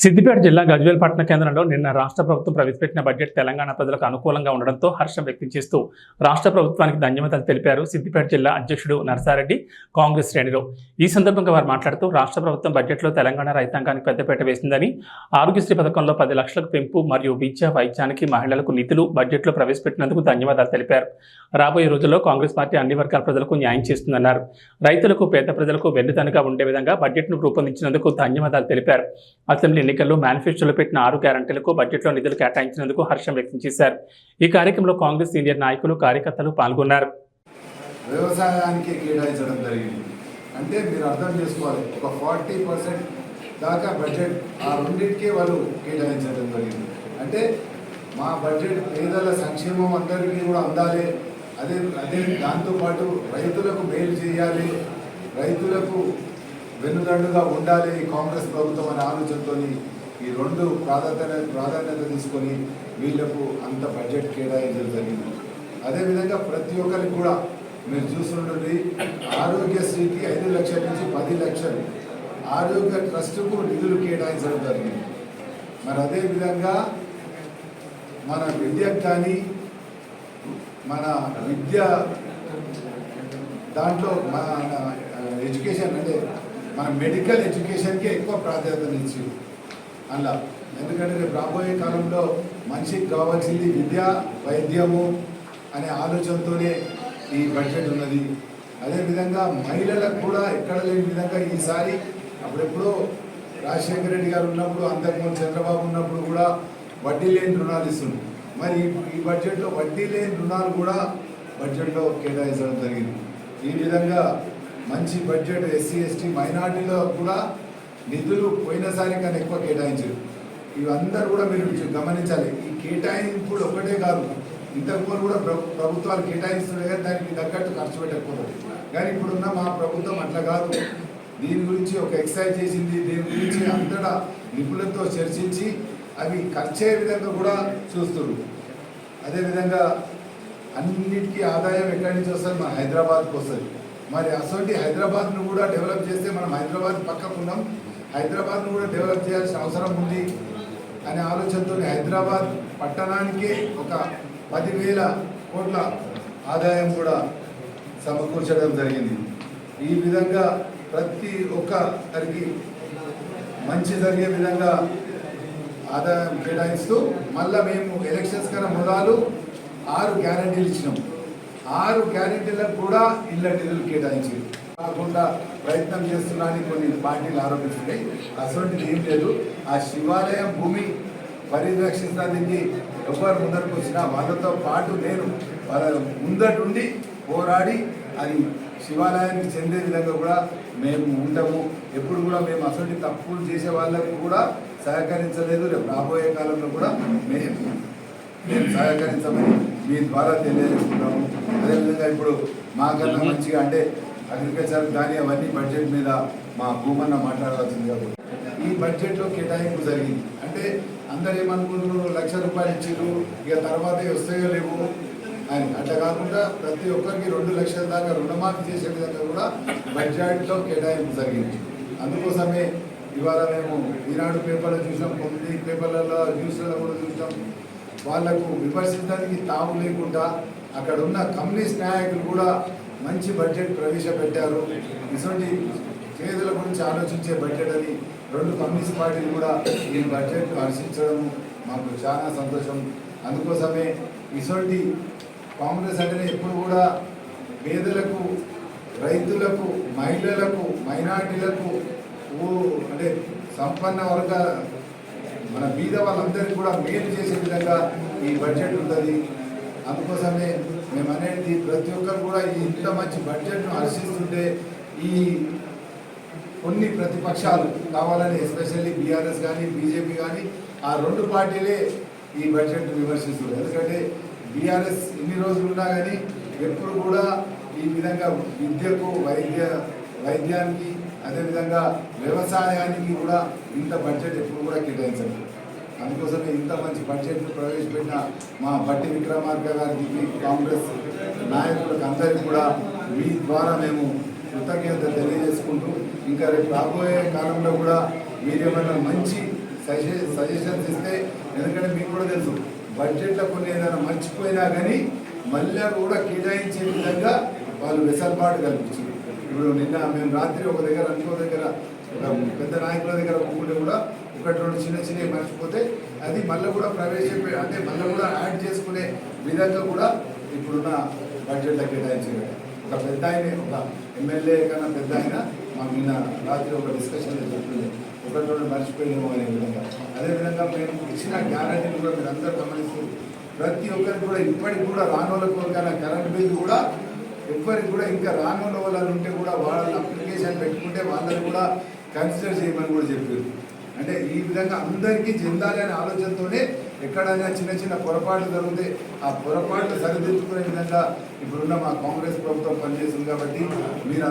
సిద్దిపేట జిల్లా గజ్వేల్ పట్టణ కేంద్రంలో నిన్న రాష్ట్ర ప్రభుత్వం ప్రవేశపెట్టిన బడ్జెట్ తెలంగాణ ప్రజలకు అనుకూలంగా ఉండడంతో హర్షం వ్యక్తం చేస్తూ రాష్ట్ర ప్రభుత్వానికి ధన్యవాదాలు తెలిపారు సిద్దిపేట జిల్లా అధ్యక్షుడు నర్సారెడ్డి కాంగ్రెస్ శ్రేణిలో. ఈ సందర్భంగా వారు మాట్లాడుతూ రాష్ట్ర ప్రభుత్వం బడ్జెట్లో తెలంగాణ రైతాంగానికి పెద్దపేట వేసిందని ఆరోగ్యశ్రీ పథకంలో పది లక్షలకు పెంపు మరియు విద్య వైద్యానికి మహిళలకు నిధులు బడ్జెట్లో ప్రవేశపెట్టినందుకు ధన్యవాదాలు తెలిపారు. రాబోయే రోజుల్లో కాంగ్రెస్ పార్టీ అన్ని వర్గాల ప్రజలకు న్యాయం చేస్తుందన్నారు. రైతులకు పేద ప్రజలకు వెన్నుదనుగా ఉండే విధంగా బడ్జెట్ను రూపొందించినందుకు ధన్యవాదాలు తెలిపారు. అసెంబ్లీ ఎన్నికల్లో మేనిఫెస్టోలో పెట్టిన ఆరు గ్యారంటీలకు బడ్జెట్లో నిధులు కేటాయించినందుకు హర్షం వ్యక్తం చేశారు. ఈ కార్యక్రమంలో కాంగ్రెస్ సీనియర్ నాయకులు కార్యకర్తలు పాల్గొన్నారు. వ్యవసాయానికి కేటాయించడం జరిగింది. అంటే మీరు అర్థం చేసుకోవాలి ఒక ఫార్టీ పర్సెంట్ దాకా బడ్జెట్ ఆ రెండింటికే వాళ్ళు కేటాయించడం జరిగింది. అంటే మా బడ్జెట్ పేదల సంక్షేమం అందరికీ కూడా అందాలి. అదే అదే దాంతోపాటు రైతులకు మేలు చేయాలి. రైతులకు వెన్నుదండుగా ఉండాలి కాంగ్రెస్ ప్రభుత్వం అనే ఆలోచనతో ఈ రెండు ప్రాధాన్యత ప్రాధాన్యత తీసుకొని వీళ్ళకు అంత బడ్జెట్ కేటాయించడం జరిగింది. అదేవిధంగా ప్రతి ఒక్కరికి కూడా మీరు చూస్తుండండి ఆరోగ్యశ్రీకి ఐదు లక్షల నుంచి పది లక్షలు ఆరోగ్య ట్రస్టుకు నిధులు కేటాయించడం జరిగింది. మరి అదేవిధంగా మన విద్యకు కానీ మన విద్య దాంట్లో మన ఎడ్యుకేషన్ అంటే మన మెడికల్ ఎడ్యుకేషన్కే ఎక్కువ ప్రాధాన్యత ఇచ్చి అలా ఎందుకంటే రేపు రాబోయే కాలంలో మనిషికి కావాల్సింది విద్య వైద్యము అనే ఆలోచనతోనే ఈ బడ్జెట్ ఉన్నది. అదేవిధంగా మహిళలకు కూడా ఎక్కడ లేని విధంగా ఈసారి అప్పుడెప్పుడో రాజశేఖర రెడ్డి గారు ఉన్నప్పుడు అంతకుముందు చంద్రబాబు ఉన్నప్పుడు కూడా వడ్డీ లేని రుణాలు ఇస్తుంది మరి ఈ- బడ్జెట్లో వడ్డీ లేని రుణాలు కూడా బడ్జెట్లో కేటాయించడం జరిగింది. ఈ విధంగా మంచి బడ్జెట్ ఎస్సీ ఎస్టీ మైనార్టీలో కూడా నిధులు పోయినసారి కన్నా ఎక్కువ కేటాయించారు. ఇవందరూ కూడా మీరు గమనించాలి. ఈ కేటాయింపులు ఒకటే కాదు. ఇంతకుముందు కూడా ప్రభుత్వాలు కేటాయిస్తుండే కానీ దానికి తగ్గట్టు ఖర్చు పెట్టకపోతుంది కానీ ఇప్పుడున్న మా ప్రభుత్వం అట్లా కాదు. దీని గురించి ఒక ఎక్సైజ్ చేసింది. దీని గురించి అంతటా నిపుణులతో చర్చించి అవి ఖర్చే విధంగా కూడా చూస్తున్నారు అదేవిధంగా అన్నిటికీ ఆదాయం ఎక్కడి నుంచి వస్తుంది? మన హైదరాబాద్కి వస్తుంది. మరి అసలు హైదరాబాద్ను కూడా డెవలప్ చేస్తే మనం హైదరాబాద్ పక్కకు ఉన్నాం. హైదరాబాద్ను కూడా డెవలప్ చేయాల్సిన అవసరం ఉంది అనే ఆలోచనతో హైదరాబాద్ పట్టణానికే ఒక పదివేల కోట్ల ఆదాయం కూడా సమకూర్చడం జరిగింది. ఈ విధంగా ప్రతి ఒక్కరికి మంచి జరిగే విధంగా ఆదాయం కేటాయిస్తూ మళ్ళా మేము ఎలక్షన్స్ కన్నా మొదలు ఆరు గ్యారంటీలు ఇచ్చినాం. ఆరు గ్యారంటీలకు కూడా ఇళ్ళ నిధులు కేటాయించింది. కాకుండా ప్రయత్నం చేస్తున్నారని కొన్ని పార్టీలు ఆరోపిస్తున్నాయి. అటువంటిది ఏం లేదు. ఆ శివాలయం భూమి పరిరక్షించడానికి ఎవరు ముందరకు వచ్చినా వాళ్ళతో పాటు నేను వాళ్ళ ముందటుండి పోరాడి అది శివాలయానికి చెందే విధంగా కూడా మేము ఉంటాము ఎప్పుడు కూడా మేము అసలు తప్పులు చేసే వాళ్ళకు కూడా సహకరించలేదు. రేపు రాబోయే కాలంలో కూడా మేము మేము సహకరించమని మీ ద్వారా తెలియజేస్తున్నాము అదేవిధంగా ఇప్పుడు మాకన్నా మంచిగా అంటే అగ్రికల్చర్ కానీ అవన్నీ బడ్జెట్ మీద మా భూమన్న మాట్లాడవలసింది కాబట్టి ఈ బడ్జెట్లో కేటాయింపు జరిగింది. అంటే అందరు ఏమనుకుంటున్నారు? లక్ష రూపాయలు ఇచ్చారు ఇక తర్వాత వస్తాయో లేవు అని. అట్లా కాకుండా ప్రతి ఒక్కరికి రెండు లక్షల దాకా రుణమాఫీ చేసే విధంగా కూడా బడ్జెట్లో కేటాయింపు జరిగింది. అందుకోసమే ఇవాళ మేము ఈనాడు పేపర్లో చూసాం కొన్ని పేపర్లలో న్యూస్లలో కూడా చూసాం వాళ్ళకు విమర్శించడానికి తావు లేకుండా అక్కడ ఉన్న కమ్యూనిస్ట్ నాయకులు కూడా మంచి బడ్జెట్ ప్రవేశపెట్టారు. ఇటువంటి పేదల గురించి ఆలోచించే బడ్జెట్ అని రెండు కమ్యూనిస్ట్ పార్టీలు కూడా ఈ బడ్జెట్ హర్షించడం మాకు చాలా సంతోషం. అందుకోసమే ఇటువంటి కాంగ్రెస్ అంటేనే ఎప్పుడు కూడా పేదలకు రైతులకు మహిళలకు మైనార్టీలకు అంటే సంపన్న వర్గ మన బీద వాళ్ళందరికీ కూడా మేలు చేసే విధంగా ఈ బడ్జెట్ ఉంటుంది. అందుకోసమే మేము అనేది ప్రతి ఒక్కరు కూడా ఈ ఇంత మంచి బడ్జెట్ను హర్షిస్తుంటే ఈ కొన్ని ప్రతిపక్షాలు కావాలని ఎస్పెషల్లీ బీఆర్ఎస్ కానీ బీజేపీ కానీ ఆ రెండు పార్టీలే ఈ బడ్జెట్ విమర్శిస్తున్నారు. ఎందుకంటే బీఆర్ఎస్ ఇన్ని రోజులు ఉన్నా కానీ ఎప్పుడు కూడా ఈ విధంగా విద్యకు వైద్య వైద్యానికి అదేవిధంగా వ్యవసాయానికి కూడా ఇంత బడ్జెట్ ఎప్పుడు కూడా కేటాయించలేదు. అందుకోసమే ఇంత మంచి బడ్జెట్ను ప్రవేశపెట్టిన మా బట్టి విక్రమార్క గారికి కాంగ్రెస్ నాయకులకు అందరికీ కూడా మీ ద్వారా మేము కృతజ్ఞత తెలియజేసుకుంటూ ఇంకా రేపు రాబోయే కాలంలో కూడా మీరేమైనా మంచి సజె సజెషన్స్ ఇస్తే ఎందుకంటే మీకు కూడా తెలుసు బడ్జెట్లో కొన్ని ఏదైనా మర్చిపోయినా కానీ మళ్ళీ కూడా కేటాయించే విధంగా వాళ్ళు వెసలుబాటు కల్పించారు ఇప్పుడు నిన్న మేము రాత్రి ఒక దగ్గర ఇంకో దగ్గర పెద్ద నాయకుల దగ్గర ఒప్పుకుంటే కూడా ఒకటి రెండు చిన్న చిన్నవి మర్చిపోతే అది మళ్ళీ కూడా ప్రవేశపె అంటే మళ్ళీ కూడా యాడ్ చేసుకునే విధంగా కూడా ఇప్పుడున్న బడ్జెట్లో కేటాయించారు. ఒక పెద్ద ఆయన ఒక ఎమ్మెల్యే కన్నా పెద్ద ఆయన మా నిన్న రాత్రి ఒక డిస్కషన్ చెప్తుంది ఒకటి రెండు మర్చిపోయినాము అనే విధంగా. అదేవిధంగా మేము ఇచ్చిన గ్యారంటీని కూడా మీరు అందరూ గమనిస్తూ ప్రతి ఒక్కరికి కూడా ఇప్పటికి కూడా రానోళ్ళకు కన్నా కరెంట్ బిల్ కూడా ఎవ్వరికి కూడా ఇంకా రానున్న వాళ్ళు ఉంటే కూడా వాళ్ళ అప్లికేషన్ పెట్టుకుంటే వాళ్ళని కూడా కన్సిడర్ చేయమని కూడా చెప్పారు. అంటే ఈ విధంగా అందరికీ చెందాలి అనే ఆలోచనతోనే ఎక్కడైనా చిన్న చిన్న పొరపాట్లు జరిగితే ఆ పొరపాట్లు సరిదిద్దుకునే విధంగా ఇప్పుడున్న మా కాంగ్రెస్ ప్రభుత్వం పనిచేస్తుంది కాబట్టి మీరు